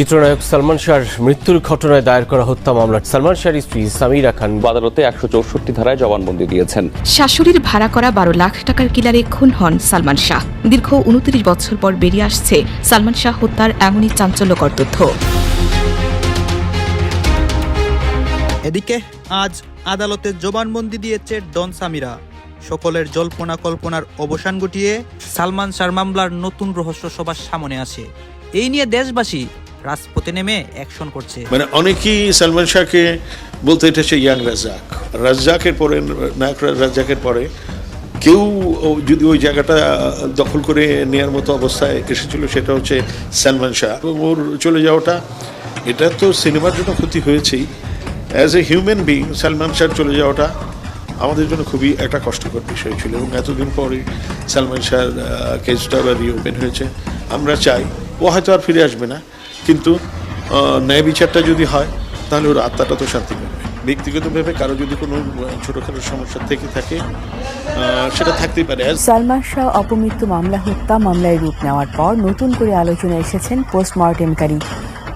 চিত্রনায়ক সালমান শাহর মৃত্যুর ঘটনায় দায়ের করা হত্যা মামলার সালমান শাহর স্ত্রী সামিরা খান আদালতে একশো চৌষট্টি ধারায় জবানবন্দি দিয়েছেন। শাশুড়ির ভাড়া করা বারো লাখ টাকার কিলারে খুন হন সালমান শাহ। দীর্ঘ উনত্রিশ বছর পর বেরিয়ে আসছে সালমান শাহ হত্যার এমনই চাঞ্চল্যকর তথ্য। এদিকে আজ আদালতে জবানবন্দি দিয়েছে ডন সামিরা। সকলের জল্পনা কল্পনার অবসান ঘটিয়ে সালমান শাহ মামলার নতুন রহস্য সবার সামনে আসে। এই নিয়ে দেশবাসী রাজপথে নেমে অ্যাকশন করছে। মানে অনেকেই সালমান শাহকে বলতে এটা হচ্ছে ইয়াং রাজ্জাক। রাজ্জাকের পরে, নায়ক রাজ্জাকের পরে কেউ যদি ওই জায়গাটা দখল করে নেওয়ার মতো অবস্থায় এসেছিল, সেটা হচ্ছে সালমান শাহ। ওর চলে যাওয়াটা, এটা তো সিনেমার জন্য ক্ষতি হয়েছেই। As a human being Salman Shah চলে যাওয়াটা আমাদের জন্য খুবই একটা কষ্টকর বিষয় ছিল এবং এতদিন পরে সালমান শাহর কেসটা আবার রিওপেন হয়েছে। আমরা চাই, ও হয়তো আর ফিরে আসবে না। কিন্তু ন্যায় বিচারটা যদি হয়, তাহলে ওর আত্মাটা তো শান্তি পাবে। ব্যক্তিগতভাবে কারও যদি কোনো ছোটোখাটো সমস্যা থেকে থাকে সেটা থাকতেই পারে। সালমান শাহ অপমৃত্যু মামলা হত্যা মামলায় রূপ নেওয়ার পর নতুন করে আলোচনায় এসেছেন পোস্টমর্টেমকারী।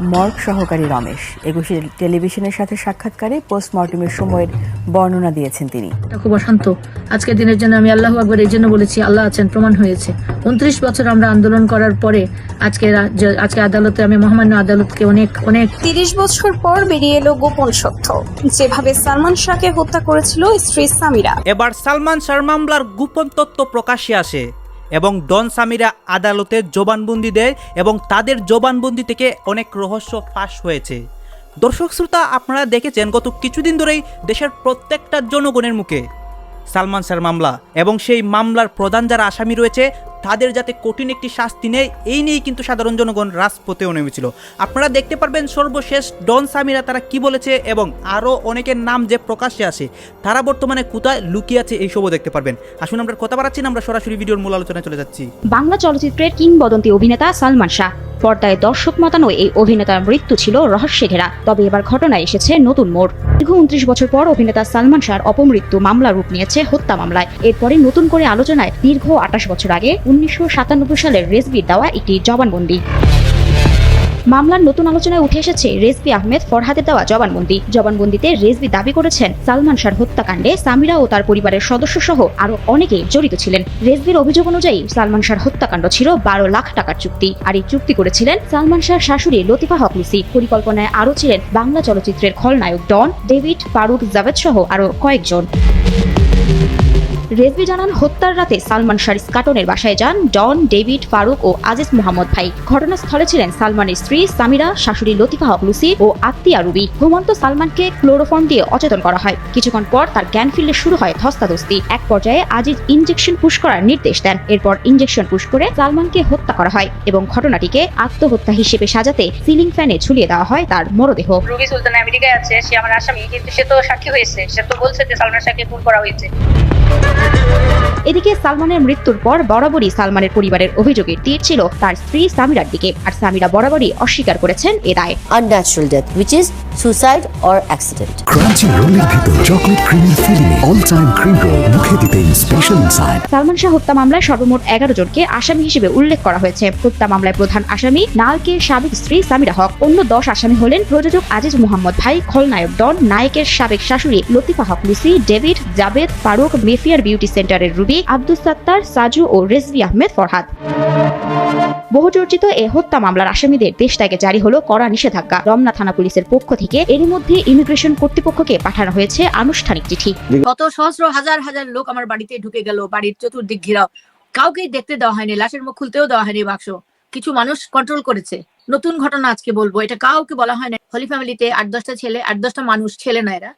মর্গ সহকারী রমেশ। একুশে টেলিভিশনের সাথে সাক্ষাৎকারে পোস্টমর্টেমের সময়ের বর্ণনা দিয়েছেন তিনি। খুব অশান্ত। আজকের দিনের জন্য আমি আল্লাহ আকবর এই জন্য বলেছি আল্লাহ আছেন প্রমাণ হয়েছে। উনত্রিশ বছর আমরা আন্দোলন করার পরে আজকে আজকে আদালতে আমি মহামান্য আদালতকে অনেক অনেক তিরিশ বছর পর বেরিয়ে এলো গোপন সত্য। যেভাবে সালমান শাহকে হত্যা করেছিল স্ত্রী সামিরা। এবার সালমান শাহ মামলার গোপন তত্ত্ব প্রকাশ্যে আসে। এবং ডন সামিরা আদালতে জবানবন্দি দেয় এবং তাদের জবানবন্দি থেকে অনেক রহস্য ফাঁস হয়েছে। দর্শক শ্রোতা, আপনারা দেখেছেন গত কিছুদিন ধরেই দেশের প্রত্যেকটা জনগণের মুখে সালমান শাহর মামলা এবং সেই মামলার প্রধান যারা আসামি রয়েছে তাদের যাতে কঠিন একটি শাস্তি নেয়, এই নিয়েই কিন্তু সাধারণ জনগণ রাজপথেও নেমেছিল। আপনারা দেখতে পারবেন সর্বশেষ ডন সামিরা তারা কি বলেছে এবং আরও অনেকের নাম যে প্রকাশ্যে আসে, তারা বর্তমানে কোথায় লুকিয়ে আছে এইসবও দেখতে পারবেন। আসুন আমরা কথা বাড়াচ্ছি না, আমরা সরাসরি ভিডিওর মূল আলোচনায় চলে যাচ্ছি। বাংলা চলচ্চিত্রের কিংবদন্তি অভিনেতা সালমান শাহ। পর্দায় দর্শক মতানো এই অভিনেতার মৃত্যু ছিল রহস্যে ঘেরা, তবে এবার ঘটনায় এসেছে নতুন মোড়। দীর্ঘ উনত্রিশ বছর পর অভিনেতা সালমান শাহর অপমৃত্যু মামলা রূপ নিয়েছে হত্যা মামলায়। এরপরে নতুন করে আলোচনায় দীর্ঘ আঠাশ বছর আগে উনিশশো সাতানব্বই সালের রেসবির দেওয়া একটি জবানবন্দি। মামলার নতুন আলোচনায় উঠে এসেছে রেজবি আহমেদ ফরহাদের দেওয়া জবানবন্দি। জবানবন্দিতে রেজবি দাবি করেছেন, সালমান শাহর হত্যাকাণ্ডে সামিরা ও তার পরিবারের সদস্য সহ আরও অনেকে জড়িত ছিলেন। রেজবির অভিযোগ অনুযায়ী সালমান শাহর হত্যাকাণ্ড ছিল বারো লাখ টাকার চুক্তি। আর এই চুক্তি করেছিলেন সালমান শাহর শাশুড়ি লতিফা হক মিসি পরিকল্পনায় আরও ছিলেন বাংলা চলচ্চিত্রের খলনায়ক ডন ডেভিড ফারুক জাভেদ সহ আরও কয়েকজন। রেজবি জানান, হত্যার রাতে সালমান শাহ কাটনের বাসায় যান ডন, ডেভিড, ফারুক ও আজিজ মোহাম্মদ ভাই। ঘটনাস্থলে ছিলেন সালমানের স্ত্রী সামিরা, শাশুড়ি লতিফা হক লুসি ও আত্মীয়া রুবি। ঘুমন্ত সালমানকে ক্লোরোফর্ম দিয়ে অচেতন করা হয়। কিছুক্ষণ পর তার জ্ঞান ফিরলে শুরু হয় ধস্তাধস্তি। এক পর্যায়ে আজিজ ইঞ্জেকশন পুশ করার নির্দেশ দেন। এরপর ইঞ্জেকশন পুশ করে সালমানকে হত্যা করা হয় এবং ঘটনাটিকে আত্মহত্যা হিসেবে সাজাতে সিলিং ফ্যানে ঝুলিয়ে দেওয়া হয় তার মরদেহ। রুবি সুলতান আমেরিকায় আছে, সে আমার আসামি, কিন্তু সে তো সাক্ষী হয়েছে। সে তো বলছে যে সালমান শাহকে খুন করা হয়েছে। Yeah. এদিকে সালমানের মৃত্যুর পর বরাবরই সালমানের পরিবারের অভিযোগের তীর ছিল তার স্ত্রী সামিরার দিকে আর সামিরা বরাবরই অস্বীকার করেছেন এ দায় unnatural death which is suicide or accident crunchy রোলের ভেতর চকলেট ক্রিমের filling all time cream roll মুখে দিতেই স্পেশাল ইনসাইড সালমান শাহ হত্যা মামলায় সর্বমোট এগারো জনকে আসামি হিসেবে উল্লেখ করা হয়েছে। হত্যা মামলায় প্রধান আসামি নালকের সাবেক স্ত্রী সামিরা হক। অন্য দশ আসামি হলেন প্রযোজক আজিজ মোহাম্মদ ভাই খলনায়ক ডন নায়কের সাবেক শাশুড়ি Latifa Haque Lucy David Javed Faruk Mayfair beauty সেন্টারের রুবি আব্দুল সাত্তার, সাজু ও রেজভি আহমেদ ফরহাদ। বহুচর্চিত এ হত্যা মামলার আসামিদের দেশ থেকে জারি হলো কড়া নিষেধাজ্ঞা। রমনা থানা পুলিশের পক্ষ থেকে এরই মধ্যে ইমিগ্রেশন কর্তৃপক্ষকে পাঠানো হয়েছে আনুষ্ঠানিক চিঠি। কত সহস্র হাজার হাজার লোক আমার বাড়িতে ঢুকে গেল, বাড়ির চতুর্দিক ঘেরাও। কাউকেই দেখতে দেওয়া হয়নি, লাশের মুখ খুলতেও দেওয়া হয়নি বাক্স। কিছু মানুষ কন্ট্রোল করেছে। নতুন ঘটনা আজকে বলব, এটা কাউকে বলা হয় না। হলি ফ্যামিলিতে আট দশটা ছেলে, আট দশটা মানুষ, ছেলে না এরা।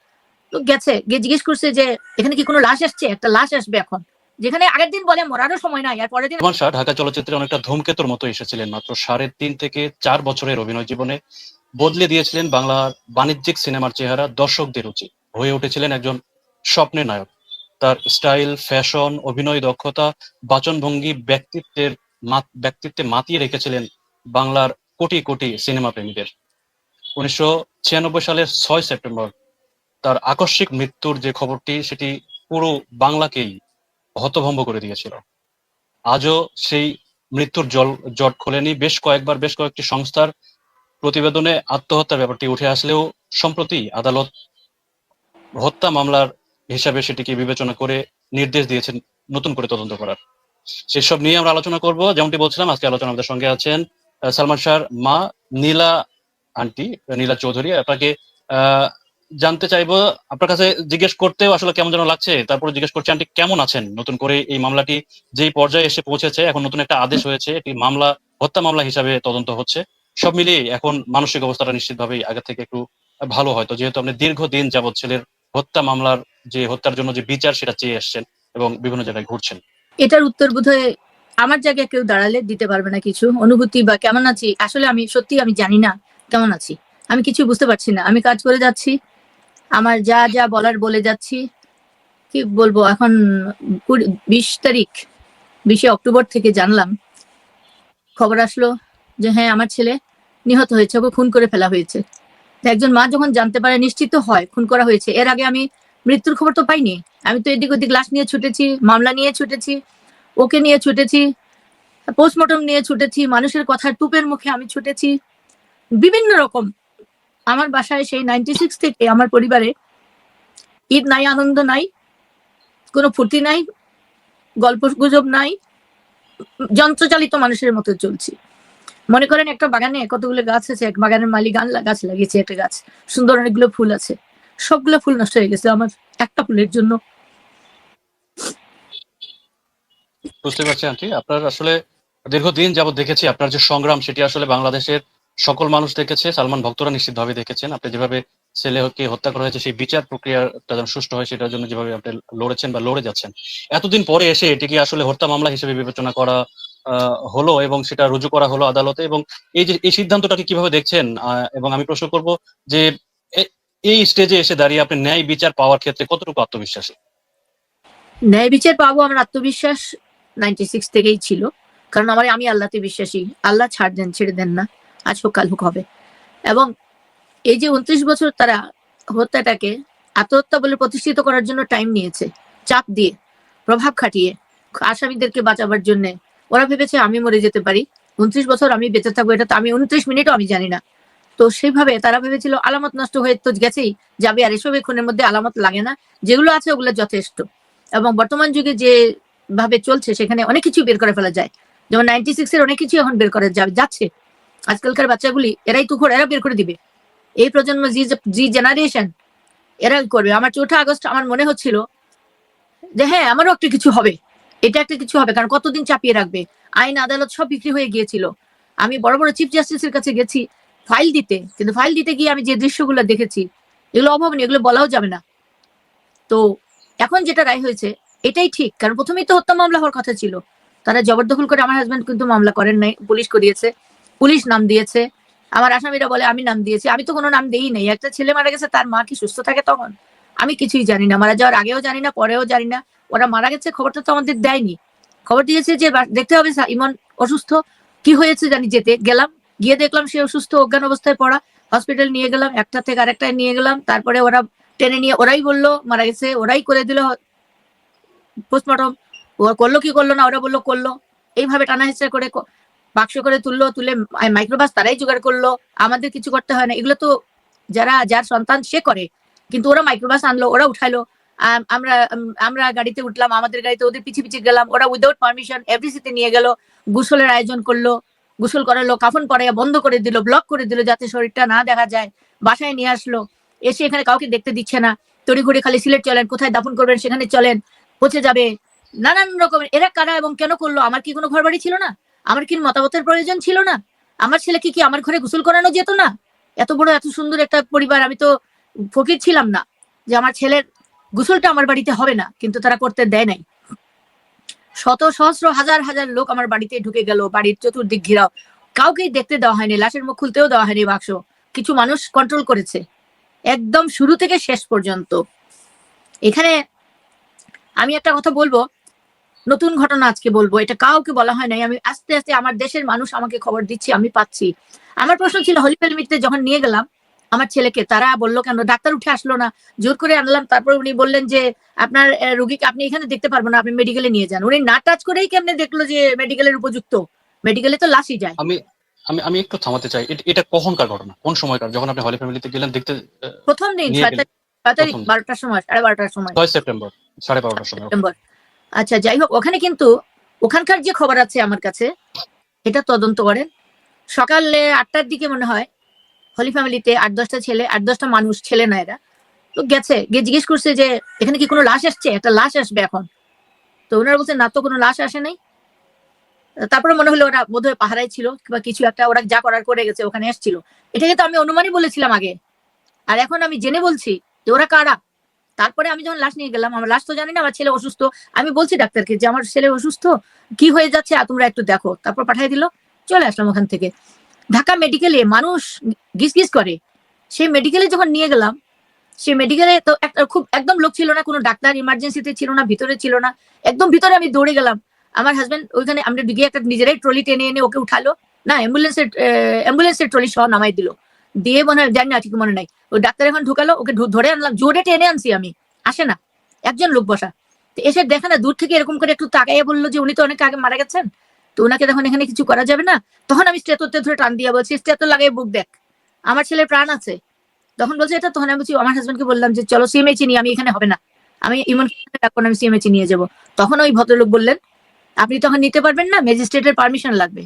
গেছে, গিয়ে জিজ্ঞেস করছে যে, এখানে কি কোনো লাশ আসছে? একটা লাশ আসবে এখন। যেখানে আগের দিন বলে মরারও সময় নাই, আর পরের দিন শাহ ঢাকা চলচ্চিত্রে অনেকটা ধূমকেতুর মতো এসেছিলেন মাত্র সাড়ে তিন থেকে চার বছরের অভিনয় জীবনে। বদলে দিয়েছিলেন বাংলার বাণিজ্যিক সিনেমার চেহারা দর্শকদের রুচি হয়ে উঠেছিলেন একজন স্বপ্নের নায়ক। তার স্টাইল, ফ্যাশন, অভিনয় দক্ষতা, বাচনভঙ্গি ব্যক্তিত্বের ব্যক্তিত্বে মাতিয়ে রেখেছিলেন বাংলার কোটি কোটি সিনেমা প্রেমীদের। উনিশশো ছিয়ানব্বই সালের ছয় সেপ্টেম্বর তার আকস্মিক মৃত্যুর যে খবরটি, সেটি পুরো বাংলাকেই হতভম্ব করে দিয়েছিল। আজও সেই মৃত্যুর জল, জট খোলেনি। বেশ কয়েকবার বেশ কয়েকটি সংস্থার প্রতিবেদনে আত্মহত্যার ব্যাপারটি উঠে আসলেও সম্প্রতি আদালত হত্যা মামলার হিসাবে সেটিকে বিবেচনা করে নির্দেশ দিয়েছেন নতুন করে তদন্ত করার। সেসব নিয়ে আমরা আলোচনা করব। যেমনটি বলছিলাম, আজকে আলোচনা আমাদের সঙ্গে আছেন সালমান শাহর মা নীলা আন্টি, নীলা চৌধুরী। আপনাকে জানতে চাইব, আপনার কাছে জিজ্ঞেস করতেও আসলে কেমন যেন লাগছে, তারপরে জিজ্ঞেস করছি, আন্টি, কেমন আছেন? নতুন করে এই মামলাটি যেই পর্যায়ে এসে পৌঁছেছে, এখন নতুন একটা আদেশ হয়েছে, একটি মামলা, হত্যা মামলা হিসাবে তদন্ত হচ্ছে। সব মিলিয়ে এখন মানসিক অবস্থাটা নিশ্চিতভাবেই আগে থেকে একটু ভালো হয়তো যেহেতু আপনি দীর্ঘদিন যাবৎ ছেলের হত্যা মামলার যে হত্যার জন্য যে বিচার, সেটা চেয়ে এসছেন এবং বিভিন্ন জায়গায় ঘুরছেন। এটার উত্তর বোধহয় আমার জায়গায় কেউ দাঁড়ালে দিতে পারবে না কিছু। অনুভূতি বা কেমন আছি? আসলে আমি সত্যি আমি জানি না কেমন আছি। আমি কিছু বুঝতে পারছি না। আমি কাজ করে যাচ্ছি। আমার যা যা বলার বলে যাচ্ছি। কি বলব, এখন বিশ তারিখ, বিশে অক্টোবর থেকে জানলাম। খবর আসলো যে হ্যাঁ আমার ছেলে নিহত হয়েছে, ওকে খুন করে ফেলা হয়েছে। একজন মা যখন জানতে পারে, নিশ্চিত হয় খুন করা হয়েছে। এর আগে আমি মৃত্যুর খবর তো পাইনি। আমি তো এদিক ওদিক লাশ নিয়ে ছুটেছি, মামলা নিয়ে ছুটেছি, ওকে নিয়ে ছুটেছি, পোস্টমর্টম নিয়ে ছুটেছি, মানুষের কথার টুপের মুখে আমি ছুটেছি। বিভিন্ন রকম আমার বাসায় সেই নাইনটি সিক্স থেকে আমার পরিবারে ঈদ নাই, আনন্দ নাই, কোনো ফুর্তি নাই, গল্প গুজব নাই, যন্ত্রচালিত মানুষের মতো চলছি। মনে করেন একটা বাগানে কতগুলো গাছ আছে, এক বাগানের মালিক গান গাছ লাগিয়েছে একটা গাছ, সুন্দর অনেকগুলো ফুল আছে, সবগুলো ফুল নষ্ট হয়ে গেছে আমার একটা ফুলের জন্য। বুঝতে পারছি, আন্টি। আপনার আসলে দীর্ঘদিন যাবত দেখেছি, আপনার যে সংগ্রাম, সেটি আসলে বাংলাদেশের সকল মানুষ দেখেছে, সালমান ভক্তরা নিশ্চিতভাবে দেখেছেন। আপনি যেভাবে ছেলেকে হত্যা করা হয়েছে, সেই বিচার প্রক্রিয়াটা যেন সুষ্ঠু হয়, সেটার জন্য যেভাবে আপনি লড়েছেন বা লড়ে যাচ্ছেন। এতদিন পরে এসে এটিকে আসলে হত্যা মামলা হিসেবে বিবেচনা করা হলো এবং সেটা রুজু করা হলো আদালতে এবং এই যে, এই সিদ্ধান্তটাকে কীভাবে দেখছেন এবং আমি প্রশ্ন করব যে এই স্টেজে এসে দাঁড়িয়ে আপনি ন্যায় বিচার পাওয়ার ক্ষেত্রে কতটুকু আত্মবিশ্বাসী? ন্যায় বিচার পাবো আমার আত্মবিশ্বাস নাইনটি সিক্স থেকেই ছিল। কারণ আমার, আমি আল্লাহতে বিশ্বাসী। আল্লাহ ছাড় দেন, ছেড়ে দেন না। আজ হোক, কাল হোক হবে। এবং এই যে উনত্রিশ বছর তারা হত্যাটাকে আত্মহত্যা বলে প্রতিষ্ঠিত করার জন্য টাইম নিয়েছে, চাপ দিয়ে, প্রভাব খাটিয়ে, আসামিদেরকে বাঁচাবার জন্য, ওরা ভেবেছে আমি মরে যেতে পারি, উনত্রিশ বছর আমি বেঁচে থাকব, এটা তো আমি উনত্রিশ মিনিটও আমি জানি না। তো সেইভাবে তারা ভেবেছিল আলামত নষ্ট হয়ে তো গেছেই, যাবে আর এসব খুনের মধ্যে আলামত লাগে না, যেগুলো আছে ওগুলো যথেষ্ট। এবং বর্তমান যুগে যে ভাবে চলছে, সেখানে অনেক কিছু বের করে ফেলা যায়। যেমন নাইনটি সিক্স এর অনেক কিছু এখন বের করা যাচ্ছে। আজকালকার বাচ্চাগুলি, এরাই তুখোর এরা বের করে দিবে। এই প্রজন্ম, জি জি জেনারেশন এরা করবে। আমার চৌঠা আগস্ট, আমার মনে হচ্ছিল যে হ্যাঁ আমারও একটা কিছু হবে। এটা একটা কিছু হবে, কারণ কতদিন চাপিয়ে রাখবে? আইন, আদালত সব বিক্রি হয়ে গিয়েছিল। আমি বড় বড় চিফ জাস্টিসের কাছে গেছি ফাইল দিতে। কিন্তু ফাইল দিতে গিয়ে আমি যে দৃশ্যগুলো দেখেছি, এগুলো অভাবনীয় এগুলো বলাও যাবে না। তো এখন যেটা রায় হয়েছে, এটাই ঠিক। কারণ প্রথমেই তো হত্যা মামলা হওয়ার কথা ছিল। তারা জবরদখল করে আমার হাজবেন্ড কিন্তু মামলা করেন নাই, পুলিশ করিয়েছে। পুলিশ নাম দিয়েছে। আমার আসামিরা বলে, আমি নাম দিয়েছি। আমি তো কোনো নাম দিই নাই। একটা ছেলে মারা গেছে, তার মা কি সুস্থ থাকে তখন? আমি কিছুই জানি না। মারা যাওয়ার আগেও জানি না, পরেও জানি না। ওরা মারা গেছে, খবরটা তো আমাদের দেয়নি। খবর দিয়েছে যে দেখতে হবে ইমন অসুস্থ। কি হয়েছে জানি যেতে। গেলাম, গিয়ে দেখলাম সে অসুস্থ, অজ্ঞান অবস্থায় পড়া। হসপিটাল নিয়ে গেলাম, একটা থেকে আরেকটায় নিয়ে গেলাম। তারপরে ওরা টেনে নিয়ে, ওরাই বলল, মারা গেছে। ওরাই করে দিল পোস্টমর্টম। ও করল কি করল না, ওরা বলল, করল। এইভাবে টানা হেঁচড়া করে বাক্স করে তুললো, তুলে মাইক্রোবাস তারাই জোগাড় করল। আমাদের কিছু করতে হয় না। এগুলো তো যারা, যার সন্তান সে করে। কিন্তু ওরা মাইক্রোবাস আনলো, ওরা উঠাইলো। আম- আমরা আমরা গাড়িতে উঠলাম, আমাদের গাড়িতে ওদের পিছিয়ে পিছিয়ে গেলাম। ওরা উইদাউট পারমিশন এফডিসিতে নিয়ে গেল, গোসলের আয়োজন করল। গোসল করালো, কাফন পরাইয়া বন্ধ করে দিল ব্লক করে দিল যাতে শরীরটা না দেখা যায়। বাসায় নিয়ে আসলো। এসে এখানে কাউকে দেখতে দিচ্ছে না। তড়িঘড়ি খালি সিলেট চলেন, কোথায় দাফন করবেন সেখানে চলেন, পচে যাবে। নানান রকমের, এরা কারা এবং কেন করল? আমার কি কোনো ঘর বাড়ি ছিল না? আমার কি মতামতের প্রয়োজন ছিল না? আমার ছেলেকে কি আমার ঘরে গোসল করানো যেত না? এত বড়, এত সুন্দর একটা পরিবার, আমি তো ফকির ছিলাম না যে আমার ছেলের গোসলটা আমার বাড়িতে হবে না, কিন্তু তারা করতে দেয় নাই। শত সহস্র, হাজার হাজার লোক আমার বাড়িতে ঢুকে গেল, বাড়ির চতুর্দিক ঘিরাও। কাউকেই দেখতে দেওয়া হয়নি, লাশের মুখ খুলতেও দেওয়া হয়নি বাক্স। কিছু মানুষ কন্ট্রোল করেছে, একদম শুরু থেকে শেষ পর্যন্ত। এখানে আমি একটা কথা বলব নতুন ঘটনা আজকে বলব। এটা কাউকে বলা হয় নাই। আমি আস্তে আস্তে আমার দেশের মানুষ আমাকে খবর দিচ্ছে আমি পাচ্ছি। আমার প্রশ্ন ছিল হলিফেল মিটতে যখন নিয়ে গেলাম আমার ছেলেকে তারা বলল কেন? ডাক্তার উঠে আসলো না। জোর করে আনলাম। তারপর উনি বললেন যে আপনার রুগীকে আপনি এখানে দেখতে পারবেন না আপনি মেডিকেলে নিয়ে যান। উনি না টাচ করেই কেমনে দেখল যে মেডিকেলের উপযুক্ত? মেডিকেলে তো লাশই যায়। আমি আমি আমি একটু থামাতে চাই। এটা কখনকার ঘটনা? কোন সময়কার? যখন আপনি হলি ফ্যামিলিতে গেলেন দেখতে প্রথম দিন ছয় তারিখ। বারোটার সময় সাড়ে বারোটার সময়। ছয় সেপ্টেম্বর সাড়ে বারোটার সময়। সেপ্টেম্বর। আচ্ছা যাই হোক, ওখানে কিন্তু ওখানকার যে খবর আছে আমার কাছে, এটা তদন্ত করেন সকালে আটটার দিকে মনে হয়, হলি ফ্যামিলিতে আট দশটা ছেলে, আট দশটা মানুষ, ছেলে না এরা। তো গেছে, গিয়ে জিজ্ঞেস করছে যে, এখানে কি কোনো লাশ আসছে? একটা লাশ আসবে এখন। তো ওনারা বলছে, না তো কোনো লাশ আসে নাই। তারপরে মনে হলো ওরা বোধহয় পাহারায় ছিল, কিংবা কিছু একটা ওরা যা করার করে গেছে, ওখানে এসেছিল এটাকে তো আমি অনুমানই বলেছিলাম আগে। আর এখন আমি জেনে বলছি যে ওরা কারা? তারপরে আমি যখন লাশ নিয়ে গেলাম, আমার লাশ তো জানি না, আমার ছেলে অসুস্থ। আমি বলছি ডাক্তারকে যে, আমার ছেলে অসুস্থ, কি হয়ে যাচ্ছে? তোমরা একটু দেখো। তারপর পাঠিয়ে দিল, চলে আসলাম ওখান থেকে। ঢাকা মেডিকেলে মানুষ গিস গিস করে। সেই মেডিকেলে যখন নিয়ে গেলাম, সেই মেডিকেলে তো একটা খুব একদম লোক ছিল না, কোনো ডাক্তার ইমার্জেন্সিতে ছিল না, ভিতরে ছিল না। একদম ভিতরে আমি দৌড়ে গেলাম। আমার হাজবেন্ড ওইখানে আমরা গিয়ে একটা নিজেরাই ট্রলি টেনে এনে ওকে উঠালো। না অ্যাম্বুলেন্সের অ্যাম্বুলেন্সের ট্রলি সহ নামাই দিল। দিয়ে মনে জানি না, ঠিক মনে নাই। ওই ডাক্তার এখন ঢুকালো, ওকে ধরে আনলাম, জোরে টেনে আনছি আমি। আসে না। একজন লোক বসা। এসে দেখে না, দূর থেকে এরকম করে একটু তাকাইয়া বলল যে, উনি তো অনেক আগে মারা গেছেন। তো ওনাকে তখন এখানে কিছু করা যাবে না। তখন আমি স্টেতোতে ধরে টান দিয়ে বলছি স্টেতো লাগাই, বুক দেখ। আমার ছেলের প্রাণ আছে। তখন বলছে, এটা তখন আমি বলছি, আমার হাজবেন্ডকে বললাম যে, চলো সিএমএইচি নিয়ে, আমি এখানে হবে না। আমি ইমন ডাক্তার আমি সিএমএইচি নিয়ে যাব। তখন ওই ভদ্রলোক বললেন, আপনি তখন নিতে পারবেন না ম্যাজিস্ট্রেটের পারমিশন লাগবে।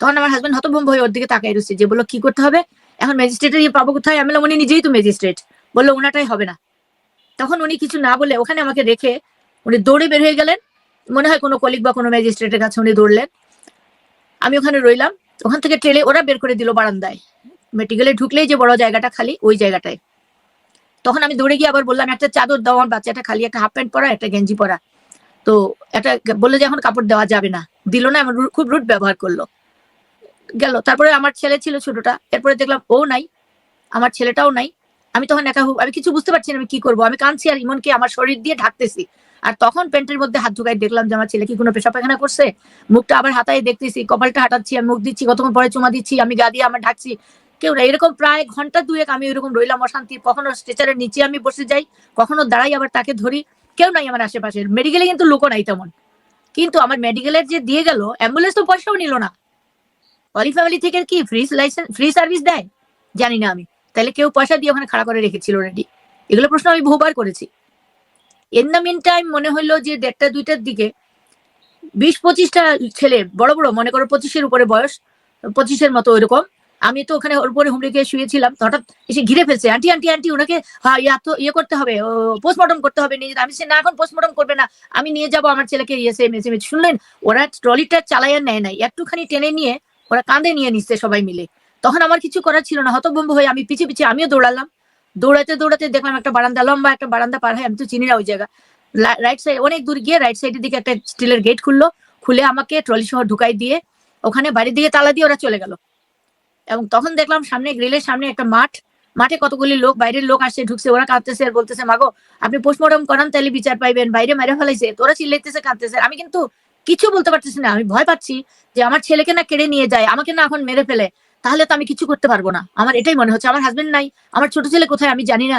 তখন আমার হাজবেন্ড হতভম্ব হয়ে ওর দিকে তাকাই রয়েছে যে বলল, কি করতে হবে? এখন ম্যাজিস্ট্রেটের ইয়ে পাবো কোথায়? আমি উনি নিজেই তো ম্যাজিস্ট্রেট বলল, ওনাটাই হবে না। তখন উনি কিছু না বলে ওখানে আমাকে রেখে উনি দৌড়ে বের হয়ে গেলেন। মনে হয় কোনো কলিগ বা কোনো ম্যাজিস্ট্রেটের কাছে উনি দৌড়লেন। আমি ওখানে রইলাম। ওখান থেকে ট্রেলে ওরা বের করে দিল বারান্দায়। মেডিকেলে ঢুকলেই যে বড় জায়গাটা খালি, ওই জায়গাটায়। তখন আমি দৌড়ে গিয়ে আবার বললাম, একটা চাদর দাও আমার বাচ্চাটা খালি, একটা হাফ প্যান্ট পরা, একটা গেঞ্জি পরা। তো একটা বলল যে, এখন কাপড় দেওয়া যাবে না। দিল না, আমার খুব রুট ব্যবহার করল। গেল। তারপরে আমার ছেলে ছিল ছোটটা। এরপরে দেখলাম ও নাই, আমার ছেলেটাও নাই। আমি তখন একা আমি কিছু বুঝতে পারছি না আমি কি করব। আমি কাঁদছি আর ইমনকে আমার শরীর দিয়ে ঢাকতেছি। আর তখন প্যান্টের মধ্যে হাত ঢুকাই দেখলাম যে আমার ছেলে কি কোনো পেশা পায়খানা করছে? মুখটা আবার হাতায় দেখতেছি, কপালটা হাঁটাচ্ছি, আমি মুখ দিচ্ছি, কতক্ষণ পরে চুমা দিচ্ছি, আমি গা দিয়ে আমার ঢাকছি। কেউ না, এরকম প্রায় ঘণ্টা দুয়েক আমি এরকম রইলাম অশান্তি। কখনো স্ট্রেচারের নিচে আমি বসে যাই, কখনো দাঁড়াই আবার তাকে ধরি। কেউ নাই আমার আশেপাশে মেডিকেলে কিন্তু লোকও নাই তেমন। কিন্তু আমার মেডিকেলের যে দিয়ে গেল, অ্যাম্বুলেন্স তো পয়সাও নিল না। অলি ফ্যামিলি থেকে কি ফ্রি লাইসেন্স ফ্রি সার্ভিস দেয়? জানি না আমি। তাহলে কেউ পয়সা দিয়ে ওখানে খাড়া করে রেখেছিল রেডি এগুলো প্রশ্ন আমি বহুবার করেছি। ইন দ্য মিন টাইম মনে হলো যে দেড়টা, দুইটার দিকে বিশ, পঁচিশটা ছেলে, বড় বড়, মনে করো পঁচিশের উপরে বয়স, পঁচিশের মতো ওইরকম। আমি তো ওখানে ওর উপরে হুমড়ি খেয়ে শুয়েছিলাম। হঠাৎ এসে ঘিরে ফেলছে, আন্টি আন্টি আন্টি, ওনাকে হ্যাঁ ইয়া তো ইয়ে করতে হবে পোস্টমর্টম করতে হবে, নিয়ে আমি সে, না, এখন পোস্টমর্টম করবে না, আমি নিয়ে যাব আমার ছেলেকে ইয়ে সে মেসে শুনলেন? ওরা ট্রলিটা চালাইয়া নেয় নাই। একটুখানি টেনে নিয়ে ওরা কাঁধে নিয়ে নিচ্ছে সবাই মিলে। তখন আমার কিছু করার ছিল না, হতভম্ব হয়ে আমি পিছিয়ে পিছিয়ে আমিও দৌড়ালাম। দৌড়াতে দৌড়াতে দেখলাম একটা বারান্দা, লম্বা একটা বারান্দা পার হয়, আমি তো চিনি না ওই জায়গা। রাইট সাইড অনেক দূর গিয়ে রাইট সাইডের দিকে একটা স্টিলের গেট খুললো, খুলে আমাকে ট্রলি সহ ঢুকাই দিয়ে ওখানে বাড়ির দিকে তালা দিয়ে ওরা চলে গেল। এবং তখন দেখলাম সামনে গ্রিলের সামনে একটা মাঠ, মাঠে কতগুলি লোক, বাইরের লোক আসছে, ঢুকছে, ওরা কাঁদতেছে আর বলতেছে, মাগো, আপনি পোস্টমর্টম করান, তাহলে বিচার পাইবেন, বাইরে মেরে ফেলাইছে, তোরা চিল্লাইতেছে, কাঁদতেছে। আমি কিন্তু কিছু বলতে পারতেছি না। আমি ভয় পাচ্ছি যে আমার ছেলেকে না কেড়ে নিয়ে যায়, আমাকে না এখন মেরে ফেলে। তাহলে তো আমি কিছু করতে পারব না। আমার এটাই মনে হচ্ছে, আমার হাজবেন্ড নাই, আমার ছোট ছেলে কোথায় আমি জানি না।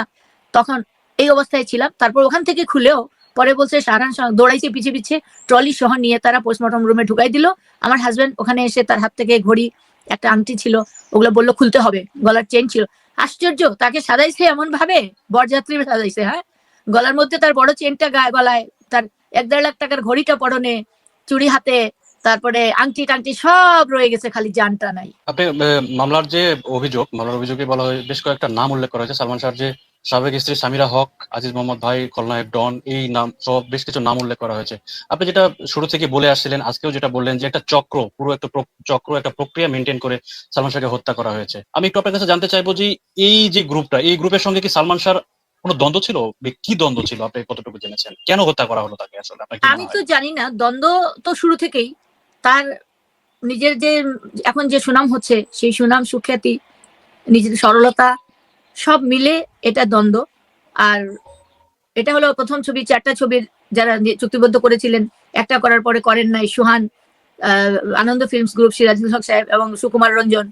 তখন এই অবস্থায় ছিলাম। তারপর ওখান থেকে খুলেও পরে বলছে, সারান দৌড়াইছে পিছিয়ে পিছিয়ে, ট্রলি সহ নিয়ে তারা পোস্টমর্টম রুমে ঢুকাই দিল। আমার হাজবেন্ড ওখানে এসে তার হাত থেকে ঘড়ি, একটা আংটি ছিল, ওগুলো বলল, খুলতে হবে। গলার চেন ছিল। আশ্চর্য, তাকে সাজাইছে এমন ভাবে বরযাত্রী সাজাইছে হ্যাঁ? গলার মধ্যে তার বড় চেনটা গায়ে গলায়, তার এক দেড় লাখ টাকার ঘড়িটা পরনে চুড়ি হাতে, তারপরে আংটি টাংটি সব রয়ে গেছে খালি জানটা নাই আপনি মামলার যে অভিযোগ, মামলার অভিযোগে বলা হয়, বেশ কয়েকটা নাম উল্লেখ করা হয়েছে। সালমান শাহর যে সাবেক স্ত্রী সামিরা হক, আজিজ মোহাম্মদ ভাই, খলনায়ক ডন, এই নাম সব বেশ কিছু নাম উল্লেখ করা হয়েছে। আপনি যেটা শুরু থেকে বলে আসছিলেন, আজকেও যেটা বললেন যে একটা চক্র, পুরো একটা চক্র, একটা প্রক্রিয়া মেনটেন করে সালমান শাহকে হত্যা করা হয়েছে। আমি একটু আপনার কাছে জানতে চাইব যে এই যে গ্রুপটা এই গ্রুপের সঙ্গে কি সালমান শাহর কোনো দ্বন্দ্ব ছিল? কি দ্বন্দ্ব ছিল? আপনি কতটুকু জেনেছেন? কেন হত্যা করা হলো তাকে আসলে? আমি তো জানি না। দ্বন্দ্ব তো শুরু থেকেই। তার নিজের যে এখন যে সুনাম হচ্ছে সেই সুনাম সুখ্যাতি নিজের সরলতা সব মিলে এটা দ্বন্দ্ব। আর এটা হলো প্রথম ছবি চারটা ছবির যারা চুক্তিবদ্ধ করেছিলেন একটা করার পরে করেন নাই সুহান আনন্দ ফিল্মস গ্রুপ সিরাজুল হক সাহেব এবং সুকুমার রঞ্জন।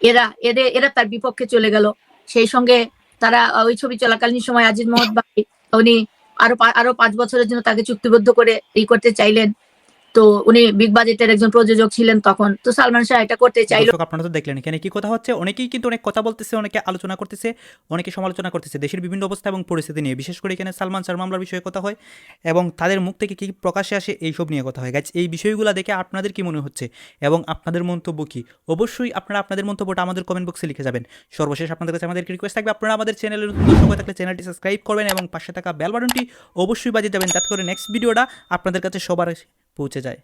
এরা এদের এরা তার বিপক্ষে চলে গেল। সেই সঙ্গে তারা ওই ছবি চলাকালীন সময় আজিজ মোহাম্মদ ভাই, উনি আরও আরও পাঁচ বছরের জন্য তাকে চুক্তিবদ্ধ করে ই করতে চাইলেন। তো উনি বিগ বাজেটের একজন প্রযোজক ছিলেন তখন। তো সালমান শাহ এটা করতে চাইলো। আপনারা তো দেখলেন এখানে কি কথা হচ্ছে। অনেকেই কিন্তু অনেক কথা বলতেছে অনেকে আলোচনা করতেছে অনেকে সমালোচনা করতেছে। দেশের বিভিন্ন অবস্থা এবং পরিস্থিতি নিয়ে বিশেষ করে এখানে সালমান শাহ মামলার বিষয়ে কথা হয় এবং তাদের মুখ থেকে কি প্রকাশে আসে এইসব নিয়ে কথা হয়। গাছ এই বিষয়গুলো দেখে আপনাদের কি মনে হচ্ছে এবং আপনাদের মন্তব্য কি? অবশ্যই আপনারা আপনাদের মন্তব্যটা আমাদের কমেন্ট বক্সে লিখে যাবেন। সর্বশেষ আপনাদের কাছে আমাদের রিকোয়েস্ট থাকবে আপনারা আমাদের চ্যানেলের নতুন দর্শক থাকলে চ্যানেলটি সাবস্ক্রাইব করবেন এবং পাশে থাকা বেল বাটনটি অবশ্যই বাজিয়ে যাবেন যাতে করে নেক্সট ভিডিওটা আপনাদের কাছে সবার পৌঁছে যায়।